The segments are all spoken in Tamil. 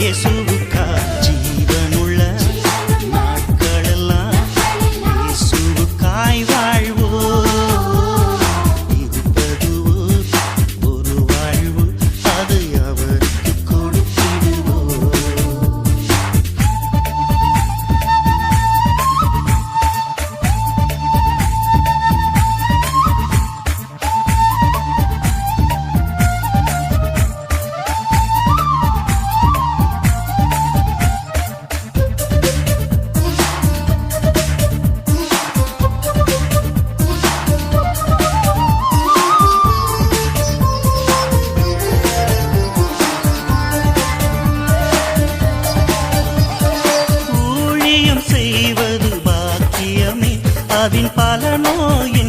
இயேசுவுக்கு நிலாவின் பல நோய்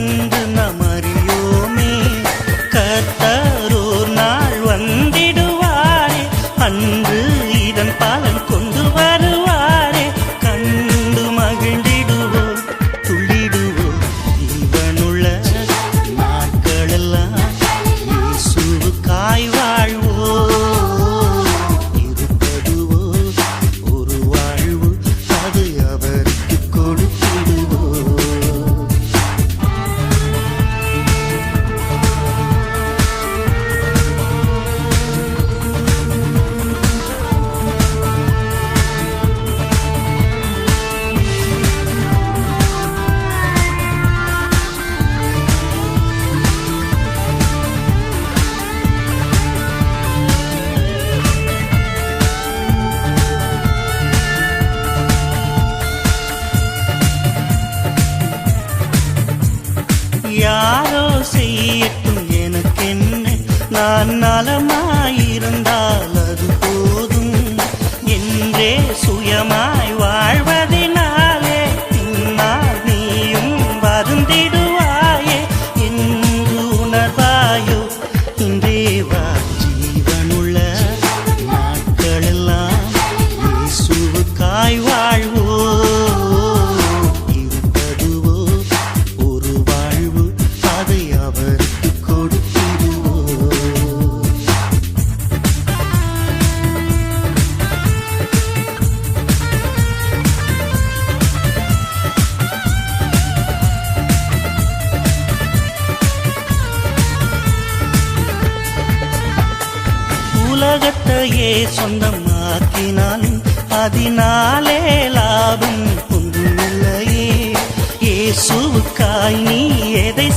நான் நலமாயிருந்தால் அது போதும். என்றே சுயமாய் வாழ்வது அவரையே சொந்தமாக்கினான். அதனாலே லாபம் ஒன்றுமில்லையே. இயேசுவுக்காய் நீ எதை